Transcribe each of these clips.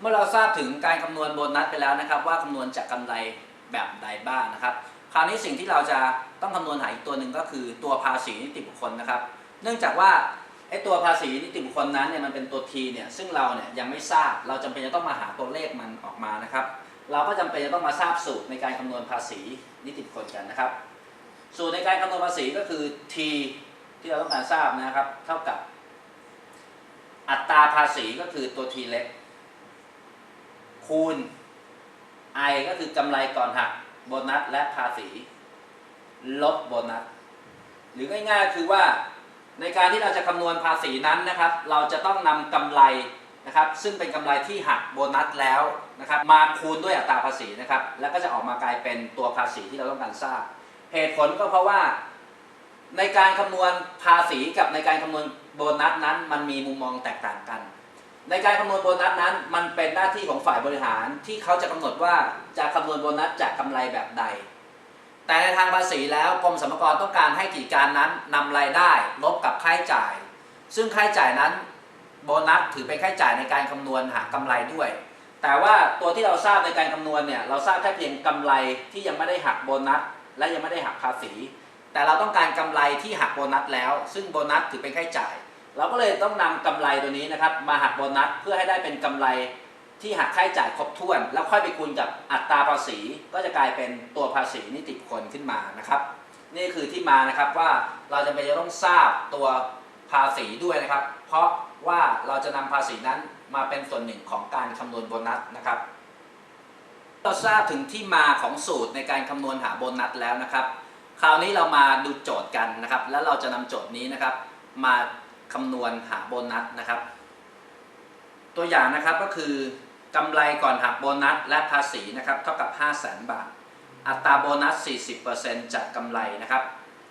เมื่อเราทราบถึงการคำนวณโบนัสไปแล้วนะครับ ว่าคำนวณจากกำไรแบบใดบ้างนะครับ คราวนี้สิ่งที่เราจะต้องคำนวณหาอีกตัวหนึ่งก็คือตัวภาษีนิติบุคคลนะครับ เนื่องจากว่าไอ้ตัวภาษีนิติบุคคลนั้นเนี่ยมันเป็นตัว T เนี่ยซึ่งเราเนี่ยยังไม่ทราบเราจำเป็นจะต้องมาหาตัวเลขมันออกมานะครับ เราก็จำเป็นจะต้องมาทราบสูตรในการคำนวณภาษีนิติบุคคลกันนะครับ สูตรในการคำนวณภาษีก็คือ T ที่เราต้องการทราบนะครับ เท่ากับ อัตราภาษีก็คือตัว T เล็ก คูณ I ก็คือกำไรก่อนหักโบนัสและภาษี ลบโบนัส หรือง่ายๆคือว่าในการที่เราจะคำนวณภาษีนั้นนะครับ เราจะต้องนำกำไรนะครับ ซึ่งเป็นกำไรที่หักโบนัสแล้วนะครับ มาคูณด้วยอัตราภาษีนะครับ แล้วก็จะออกมากลายเป็นตัวภาษีที่เราต้องการทราบเหตุผลก็เพราะว่าในการคำนวณภาษีกับในการคำนวณโบนัสนั้น มันมีมุมมองแตกต่างกัน ในการคำนวณโบนัสนั้น มันเป็นหน้าที่ของฝ่ายบริหารที่เขาจะกำหนดว่าจะคำนวณโบนัสจากกำไรแบบใด แต่ในทางภาษีแล้วกรมสรรพากรต้องการให้กิจการนั้นนำรายได้ลบกับค่าใช้จ่าย ซึ่งค่าใช้จ่ายนั้นโบนัสถือเป็นค่าใช้จ่ายในการคำนวณหากำไรด้วย แต่ว่าตัวที่เราทราบในการคำนวณเนี่ยเราทราบแค่เพียงกำไรที่ยังไม่ได้หักโบนัสและยังไม่ได้หักภาษี แต่เราต้องการกำไรที่หักโบนัสแล้ว ซึ่งโบนัสถือเป็นค่าใช้จ่าย เราก็เลยต้องนำกำไรตัวนี้นะครับ มาหักโบนัสเพื่อให้ได้เป็นกำไรที่หักค่าใช้จ่ายครบถ้วน แล้วค่อยไปคูณกับอัตราภาษี ก็จะกลายเป็นตัวภาษีนิติบุคคลขึ้นมานะครับ นี่คือที่มานะครับว่าเราจะไปจะต้องทราบตัวภาษีด้วยนะครับ เพราะว่าเราจะนำภาษีนั้นมาเป็นส่วนหนึ่งของการคำนวณโบนัสนะครับเราทราบถึงที่มาของสูตรในการคำนวณหาโบนัสแล้วนะครับ คราวนี้เรามาดูโจทย์กันนะครับ แล้วเราจะนำโจทย์นี้นะครับ มา คำนวณหาโบนัสนะครับ ตัวอย่างนะครับก็คือกำไรก่อนหักโบนัสและภาษีนะครับเท่ากับ 5 0 0 0 0 0บาท อัตราโบนัส 40%จากกำไรนะครับ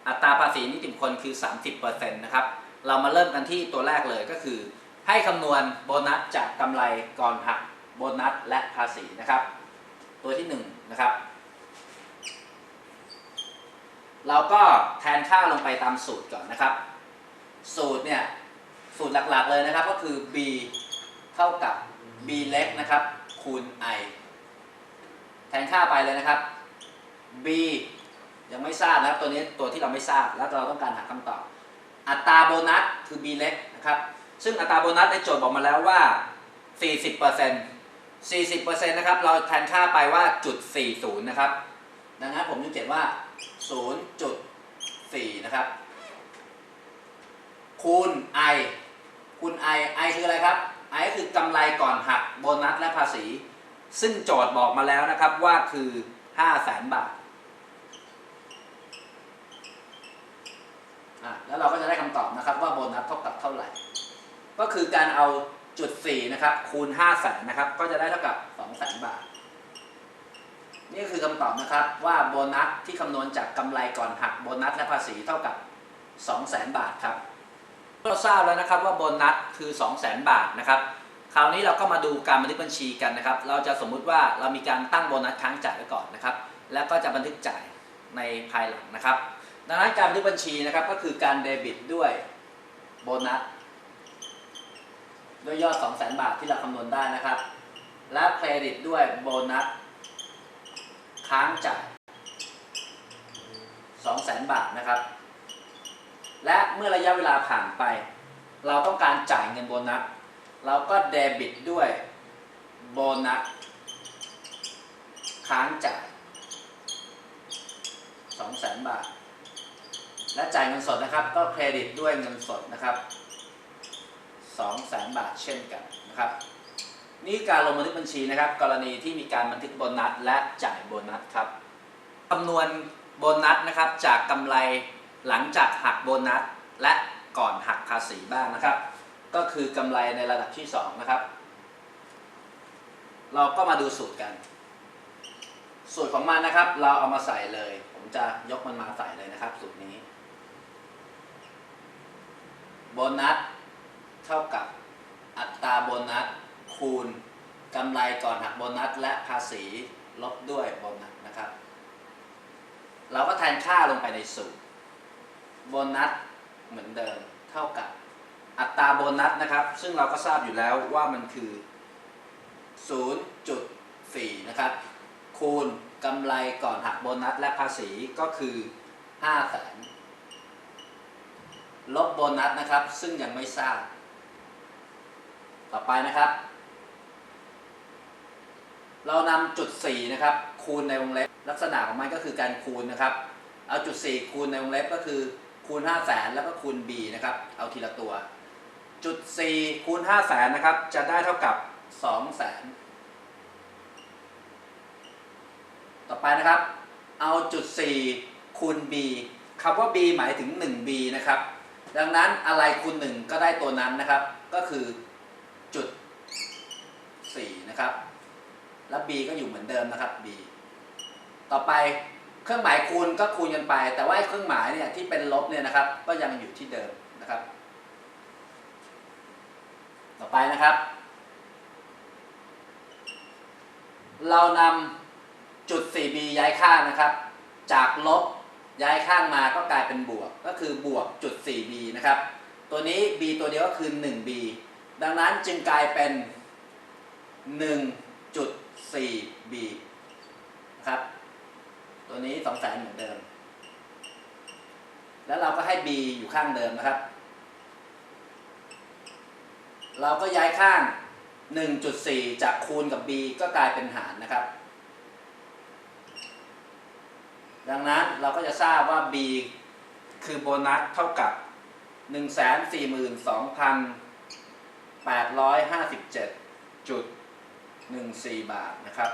อัตราภาษีนิติบุคคลคือ 30%นะครับ เรามาเริ่มกันที่ตัวแรกเลยก็คือ ให้คำนวณโบนัสจากกำไรก่อนหักโบนัสและภาษีนะครับ ตัวที่1นะครับ เราก็แทนค่าลงไปตามสูตรก่อนนะครับ สูตรเนี่ยสูตรหลักๆเลยนะครับก็คือ b เท่ากับ b เล็กนะครับคูณ i แทนค่าไปเลยนะครับ b ยังไม่ทราบนะครับตัวนี้ตัวที่เราไม่ทราบแล้วเราต้องการหาคำตอบ อัตราโบนัสคือ b เล็กนะครับซึ่งอัตราโบนัสในโจทย์บอกมาแล้วว่า 40% 40%นะครับเราแทนค่าไปว่าจุด40นะครับดังนั้นผมจึงเขียนว่า 0.4 นะครับ คูณ i คูณ i i คืออะไรครับ i ก็คือกำไรก่อนหักโบนัสและภาษี ซึ่งโจทย์บอกมาแล้วนะครับว่าคือ5 0 0แสนบาทอะแล้วเราก็จะได้คำตอบนะครับว่าโบนัสเท่ากับเท่าไหร่ ก็คือการเอาจุด4นะครับคูณ 5 0 0แสนนะครับก็จะได้เท่ากับ 2 0 0แสนบาท นี่คือคำตอบนะครับว่าโบนัสที่คำนวณจากกำไรก่อนหักโบนัสและภาษีเท่ากับ 2 0 0แสนบาทครับ เราทราบแล้วนะครับว่าโบนัสคือ 2 0 0แสนบาทนะครับ คราวนี้เราก็มาดูการบันทึกบัญชีกันนะครับ เราจะสมมุติว่าเรามีการตั้งโบนัสค้างจ่ายไว้ก่อนนะครับ แล้วก็จะบันทึกจ่ายในภายหลังนะครับ ดังนั้นการบันทึกบัญชีนะครับก็คือการเดบิตด้วยโบนัสด้วยยอด 2 0 0แสนบาทที่เราคำนวณได้นะครับ และเครดิตด้วยโบนัสค้างจ่าย 2 0 0แสนบาทนะครับ และเมื่อระยะเวลาผ่านไป เราต้องการจ่ายเงินโบนัส เราก็เดบิตด้วยโบนัสค้างจ่าย200,000 บาท และจ่ายเงินสดนะครับ ก็เครดิตด้วยเงินสดนะครับ200,000 บาทเช่นกันนะครับ นี่การลงบันทึกบัญชีนะครับ กรณีที่มีการบันทึกโบนัสและจ่ายโบนัสครับคำนวณโบนัสนะครับจากกำไร หลังจากหักโบนัสและก่อนหักภาษีบ้างนะครับ ก็คือกำไรในระดับที่2นะครับ เราก็มาดูสูตรกัน สูตรของมันนะครับ เราเอามาใส่เลย ผมจะยกมันมาใส่เลยนะครับ สูตรนี้โบนัสเท่ากับอัตราโบนัสคูณกำไรก่อนหักโบนัสและภาษีลบด้วยโบนัสนะครับ เราก็แทนค่าลงไปในสูตร โบนัสเหมือนเดิมเท่ากับอัตราโบนัสนะครับ ซึ่งเราก็ทราบอยู่แล้วว่ามันคือ 0.4 นะครับ คูณกำไรก่อนหักโบนัสและภาษีก็คือ5แสนลบโบนัสนะครับ ซึ่งยังไม่ทราบ ต่อไปนะครับ เรานำจุด 4 นะครับ คูณในวงเล็บลักษณะของมันก็คือการคูณนะครับ เอาจุด 4 คูณในวงเล็บก็คือ คูณ5 0 0แสนแล้วก็คูณ b นะครับ เอาทีละตัว จุด4คูณ5 0 0แสนนะครับ จะได้เท่ากับ2 0 0แสนต่อไปนะครับ เอาจุด4คูณ b คำว่า b หมายถึง 1b นะครับ ดังนั้นอะไรคูณ 1 ก็ได้ตัวนั้นนะครับ ก็คือจุด 4 นะครับ แล้ว b ก็อยู่เหมือนเดิมนะครับ b ต่อไป เครื่องหมายคูณก็คูณกันไป แต่ว่าเครื่องหมายเนี่ยที่เป็นลบเนี่ยนะครับ ก็ยังอยู่ที่เดิมนะครับ ต่อไปนะครับ เรานำจุด 4b ย้ายข้างนะครับ จากลบย้ายข้างมาก็กลายเป็นบวก ก็คือบวกจุด 4b นะครับ ตัวนี้ b ตัวเดียวก็คือ 1b ดังนั้นจึงกลายเป็น 1.4b นะครับ ตัวนี้2 0 0แสนเหมือนเดิม แล้วเราก็ให้ b อยู่ข้างเดิมนะครับ เราก็ย้ายข้าง 1.4 จากคูณกับ b ก็กลายเป็นหารนะครับ ดังนั้นเราก็จะทราบว่า b คือโบนัสเท่ากับ 142,857.14 บาทนะครับ